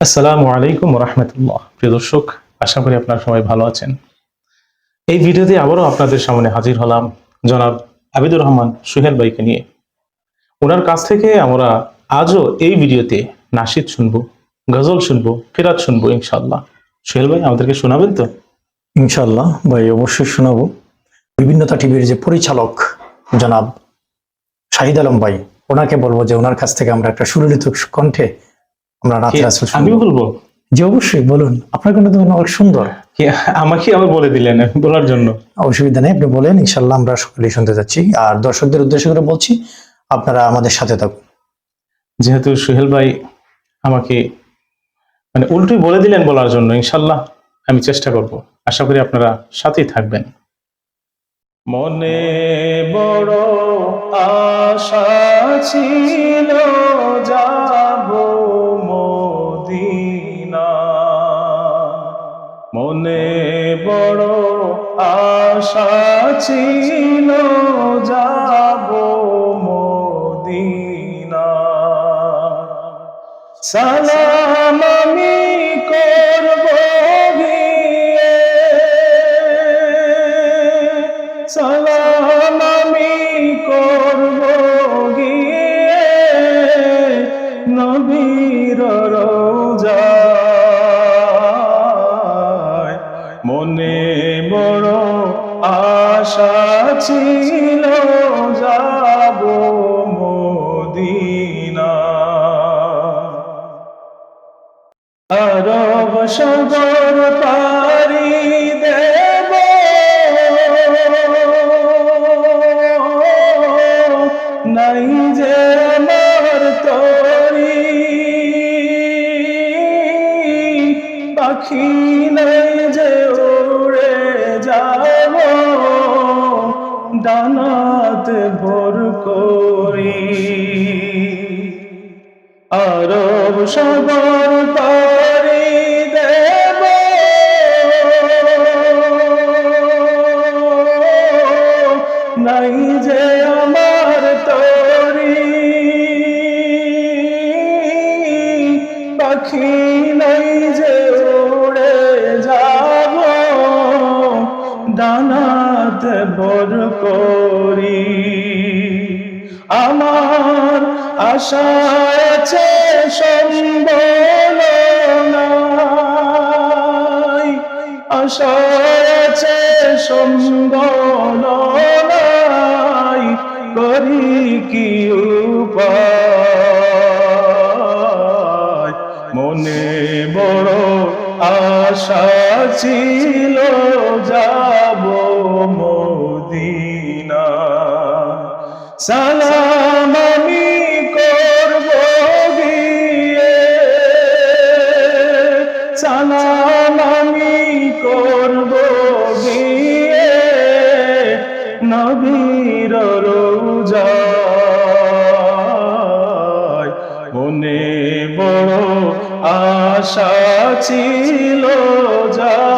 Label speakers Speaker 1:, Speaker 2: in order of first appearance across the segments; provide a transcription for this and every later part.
Speaker 1: আসসালামু আলাইকুম রহমতুল্লাহ প্রিয় দর্শক, আশা করি আপনারা সবাই ভালো আছেন। এই ভিডিওতে আবারও আপনাদের সামনে হাজির হলাম জনাব আবিদুর রহমান সুহেল ভাইকে নিয়ে। ওনার কাছ থেকে আমরা আজও এই ভিডিওতে নাসিদ শুনব, গজল শুনব ফেরাত শুনব ইনশাল্লাহ সুহেল ভাই, আমাদেরকে শোনাবেন তো?
Speaker 2: ইনশাল্লাহ ভাই, অবশ্যই শোনাবো। বিভিন্নতা টিভির যে পরিচালক জনাব শাহিদ আলম ভাই, ওনাকে বলব যে ওনার কাছ থেকে আমরা একটা সুললিত কণ্ঠে আমরা
Speaker 1: কি- আমি বলব?
Speaker 2: জি অবশ্যই বলুন। আপনার তো অনেক সুন্দর।
Speaker 1: আমাকে আবার বলে দিলেন বলার জন্য।
Speaker 2: অসুবিধা নেই আপনি বলেন ইনশাল্লাহ আমরা সকলেই শুনতে যাচ্ছি আর দর্শকদের উদ্দেশ্য করে বলছি আপনারা আমাদের সাথে থাকুন।
Speaker 1: যেহেতু সুহেল ভাই আমাকে মানে উল্টোই বলে দিলেন বলার জন্য ইনশাল্লাহ আমি চেষ্টা করব। আশা করি আপনারা সাথেই থাকবেন। মনে বড় আশা ছিল যাব মনে বড় আশা ছিল যাব মদিনা সালাম আমি আশা ছিল যাব মদিনা। আরব সাগর পারি দেব। নাই যে আমার তরি। পাখি নাই যে উড়ে যাব ভোর করি। আরব সাগর পারি দেব। নাই যে আমার তরি। পাখি নাই যে উড়ে যাব। ডানাত বর করি। আমার আশা আছে সম্বল আশা আছে সম্বল করি কি উপায়? মনে বড় আশা ছিল, যাব মদিনা সালাম আমি করব গিয়ে। সালাম আমি করব গিয়ে। নবীর রোজায় মনে বড় আশা ছিল যাব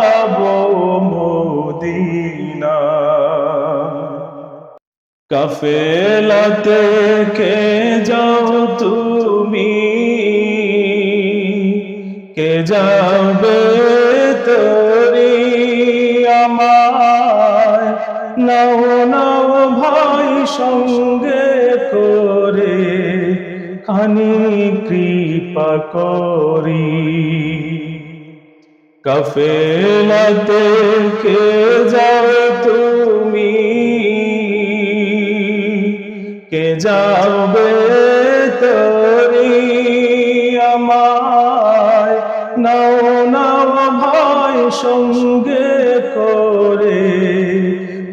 Speaker 1: কাফেলাতে কে যাও তুমি? কে যাবে তরি আমার নাও নাও ভাই, সঙ্গে করে খানি কৃপা করি। কাফেলাতে কে যাও তুমি? কে যাবে তরি আমায়? নাও নাও ভাই সঙ্গে করে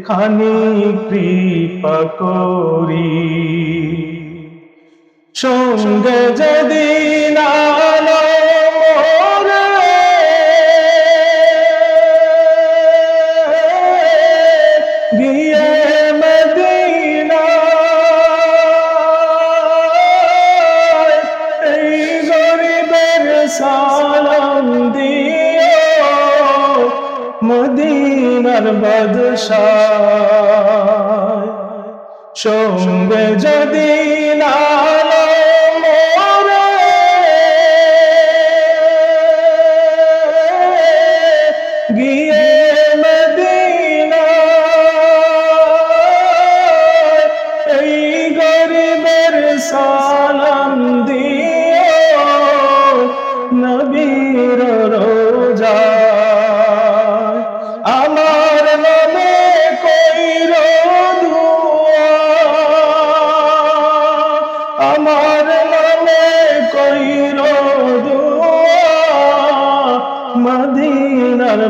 Speaker 1: খানি কৃপা করি। সঙ্গে যদি না গিয়ে মদিনার বাদশাহ। সঙ্গে যদি না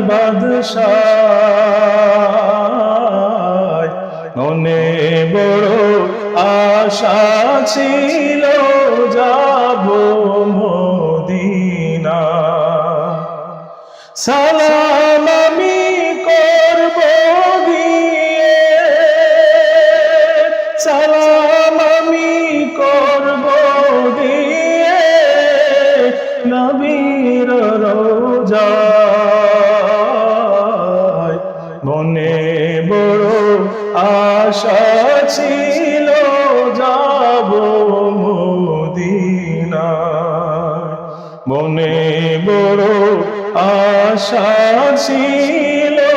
Speaker 1: বাদশাহ মনে বড় আশা ছিল, যাব মদিনা। সালাম আমি করব গিয়ে সালাম আমি করব গিয়ে নবীর রোজায় মনে বড় আশা ছিল।